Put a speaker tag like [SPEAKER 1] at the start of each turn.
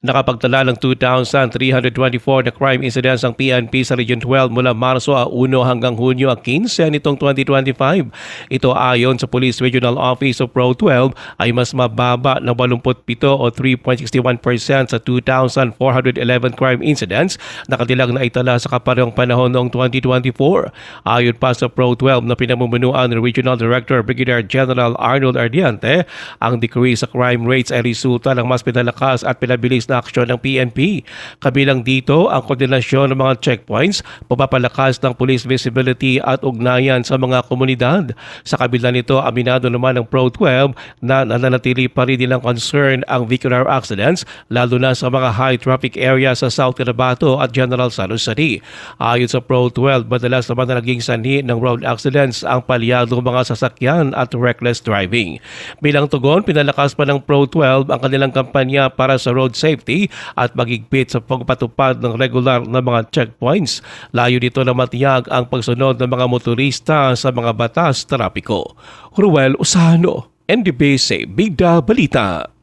[SPEAKER 1] Nakapagtala ng 2,324 na crime incidents ang PNP sa Region 12 mula Marso 1 hanggang Hunyo 15 nitong 2025. Ito ayon sa Police Regional Office of Pro 12 ay mas mababa na 87 o 3.61% sa 2,411 crime incidents na katilang naitala sa kaparehong panahon noong 2024. Ayon pa sa Pro 12 na pinamumunuan ni Regional Director Brigadier General Arnold Ardiante, ang decrease sa crime rates ay resulta ng mas pinalakas at pinabilis na aksyon ng PNP. Kabilang dito ang koordinasyon ng mga checkpoints, pagpapalakas ng police visibility at ugnayan sa mga komunidad. Sa kabila nito, aminado naman ng Pro 12 na nananatili pa rin nilang concern ang vehicular accidents lalo na sa mga high traffic area sa South Cotabato at General Santos City. Ayon sa Pro 12, madalas naman na naging sanhi ng road accidents ang palyadong mga sasakyan at reckless driving. Bilang tugon, pinalakas pa ng Pro 12 ang kanilang kampanya para sa road safety at magigpit sa pagpatupad ng regular na mga checkpoints. Layo dito na matiyag ang pagsunod ng mga motorista sa mga batas trapiko. Ruel Usano, NDBC Bida Balita.